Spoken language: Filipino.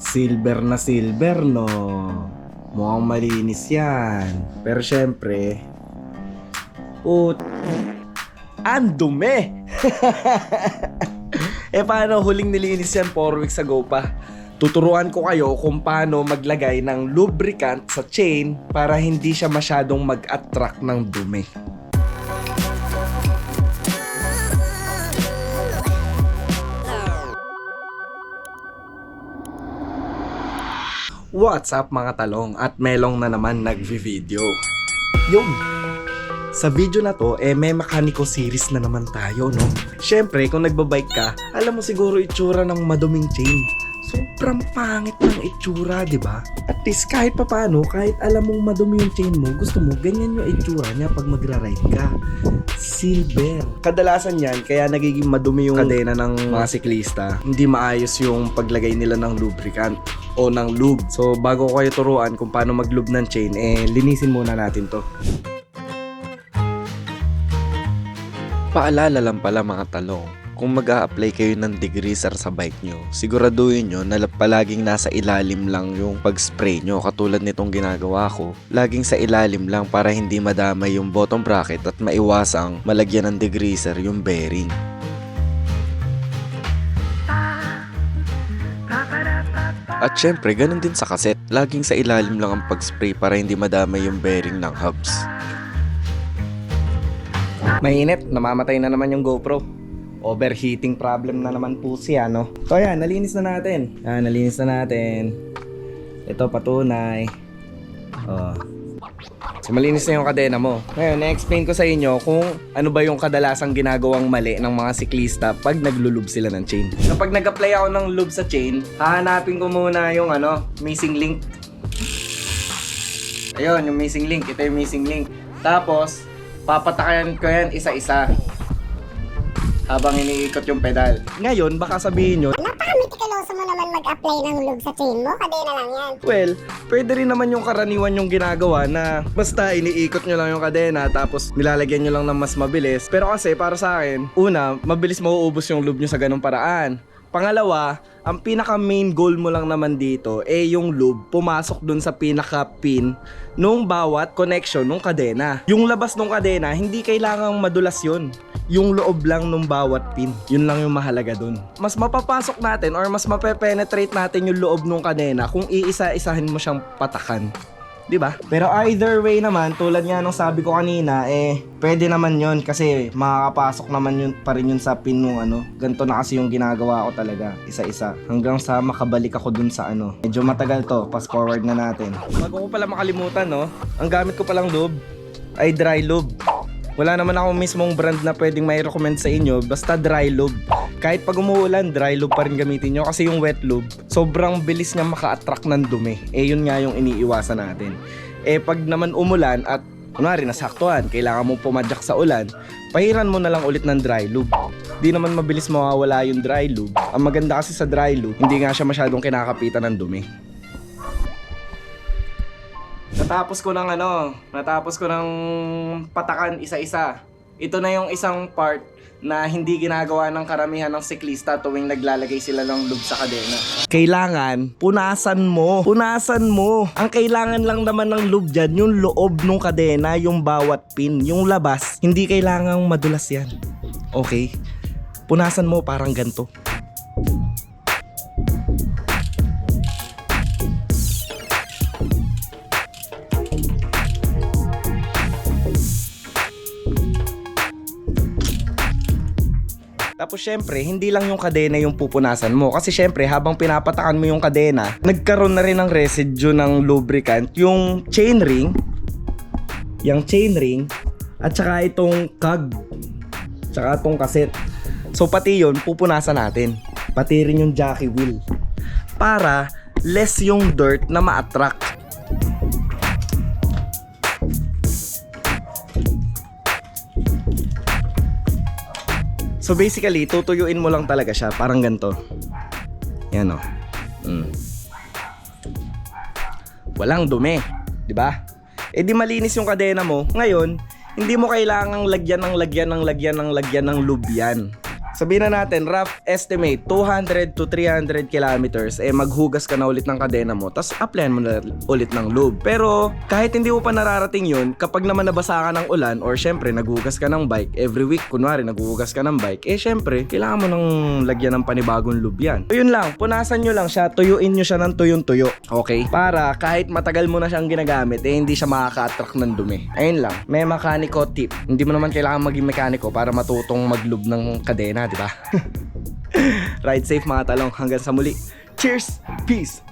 Silver na silver, no? Mukhang malinis yan. Pero syempre, put... Ang dumi! eh paano huling nilinis yan 4 weeks ago pa? Tuturuan ko kayo kung paano maglagay ng lubricant sa chain para hindi siya masyadong mag-attract ng dumi. What's up mga talong at melong na naman nagvi-video. Yung sa video na to, eh may mechanical series na naman tayo, no? Siyempre, kung nagbabike ka, alam mo siguro itsura ng maduming chain. Sobrang pangit ng itsura, di ba? At least kahit papano, kahit alam mong madumi yung chain mo, gusto mo, ganyan yung itsura niya pag magra-ride ka. Silver. Kadalasan yan, kaya nagiging madumi yung kadena ng mga siklista. Hindi maayos yung paglagay nila ng lubricant o ng lube. So, bago ko kayo turuan kung paano mag-lube ng chain, eh, linisin muna natin to. Paalala lang pala mga talong, kung mag apply kayo ng degreaser sa bike nyo, siguraduhin nyo na palaging nasa ilalim lang yung pag-spray nyo katulad nitong ginagawa ko. Laging sa ilalim lang para hindi madamay yung bottom bracket at maiwasang malagyan ng degreaser yung bearing. At syempre, ganun din sa kaset. Laging sa ilalim lang ang pag-spray para hindi madamay yung bearing ng hubs. Mainit, namamatay na naman yung GoPro. Overheating problem na naman po siya, no? So yan, nalinis na natin. Yan, nalinis na natin. Ito, patunay. Oh. So malinis na yung kadena mo. Ngayon, na-explain ko sa inyo kung ano ba yung kadalasang ginagawang mali ng mga siklista pag naglulub sila ng chain. Kapag nag-apply ako ng lube sa chain, hahanapin ko muna yung ano, missing link. Ayun, yung missing link. Ito yung missing link. Tapos, papatakan ko yan isa-isa. Habang iniikot yung pedal. Ngayon, baka sabihin nyo, Napaka-meticuloso mo naman mag-apply ng lube sa chain mo. Kadena lang yan. Well, pwede rin naman yung karaniwan yung ginagawa na basta iniikot nyo lang yung kadena tapos nilalagyan nyo lang ng mas mabilis. Pero kasi para sa akin, una, mabilis mauubos yung lube nyo sa ganung paraan. Pangalawa, ang pinaka main goal mo lang naman dito eh yung lube pumasok dun sa pinaka pin nung bawat connection nung kadena. Yung labas nung kadena, hindi kailangang madulas yun. Yung loob lang nung bawat pin. Yun lang yung mahalaga dun. Mas mapapasok natin or mas mapepenetrate natin yung loob nung kadena kung iisa-isahin mo siyang patakan. 'di ba? Pero either way naman, tulad nga nung sabi ko kanina, eh pwede naman 'yon kasi makakapasok naman yun pa rin yun sa pin nung ano. Ganto na kasi yung ginagawa ko talaga, isa-isa. Hanggang sa makabalik ako dun sa ano. Medyo matagal to, pass forward na natin. Bago ko pala makalimutan, no, ang gamit ko palang lube ay dry lube. Wala naman ako mismong brand na pwedeng may recommend sa inyo, basta dry lube. Kahit pag umuulan, dry lube pa rin gamitin nyo kasi yung wet lube, sobrang bilis niya maka-attract ng dumi. Eh yun nga yung iniiwasan natin. Eh pag naman umulan at kunwari nasaktuhan, kailangan mo pumadyak sa ulan, pahiran mo na lang ulit ng dry lube. Di naman mabilis mawawala yung dry lube. Ang maganda kasi sa dry lube, hindi nga siya masyadong kinakapitan ng dumi. Natapos ko ng ano, natapos ko ng patakan isa-isa. Ito na yung isang part na hindi ginagawa ng karamihan ng siklista tuwing naglalagay sila ng lube sa kadena. Kailangan, punasan mo. Punasan mo. Ang kailangan lang naman ng lube dyan, yung loob ng kadena, yung bawat pin. Yung labas, hindi kailangang madulas yan. Okay? Punasan mo parang ganto. Tapos syempre, hindi lang yung kadena yung pupunasan mo. Kasi syempre, habang pinapatakan mo yung kadena, nagkaroon na rin ng residue ng lubricant. Yung chain ring, yung chain ring, at saka itong kag, tsaka itong kaset. So pati yun, pupunasan natin. Pati rin yung jockey wheel. Para less yung dirt na ma-attract. So basically, tutuyuin mo lang talaga siya, parang ganito. Yan o. Mm. Walang dumi, ba? Eh di malinis yung kadena mo. Ngayon, hindi mo kailangang lagyan ng lagyan ng lagyan ng lagyan ng lube yan. Sabihin na natin, rough estimate, 200 to 300 kilometers, eh maghugas ka na ulit ng kadena mo, tapos applyan mo na ulit ng lube. Pero kahit hindi mo pa nararating yun, kapag naman nabasa ka ng ulan, or syempre naghugas ka ng bike, every week, kunwari naghugas ka ng bike, eh syempre, kailangan mo nang lagyan ng panibagong lube yan. So yun lang, punasan nyo lang siya, tuyuin nyo siya ng tuyong-tuyo. Okay? Para kahit matagal mo na siyang ginagamit, eh hindi siya makaka-attract ng dumi. Ayun lang, may mekaniko tip. Hindi mo naman kailangan maging mekaniko para matutong mag-lube ng kadena, di ba? Ride safe mga talong. Hanggang sa muli. Cheers! Peace!